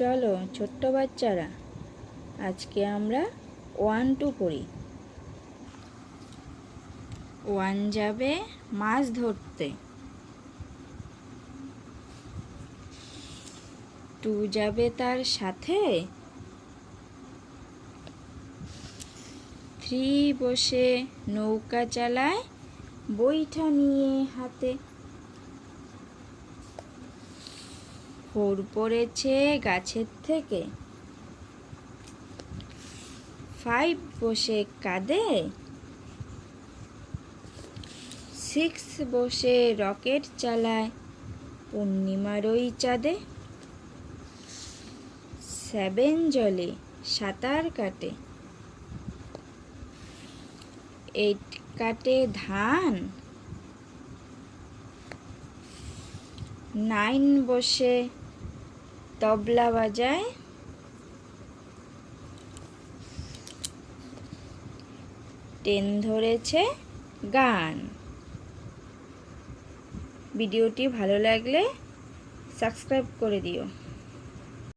চলো, ছোট্ট বাচ্চারা। আজকে আমরা ওয়ান টু পড়ি ওয়ান যাবে মাছ ধরতে। টু যাবে তার সাথে। থ্রি বসে নৌকা চালায় বইটা নিয়ে হাতে। ফোর পড়েছে গাছের থেকে। ফাইভ বসে কাঁদে। সিক্স বসে রকেট চালায়। পূর্ণিমার ওই চাঁদে। সেভেন জলে সাঁতার কাটে। এইট কাটে ধান। নাইন বসে তবলা বাজায়। টেন ধরেছে গান। ভিডিওটি ভালো লাগলে সাবস্ক্রাইব করে দিও।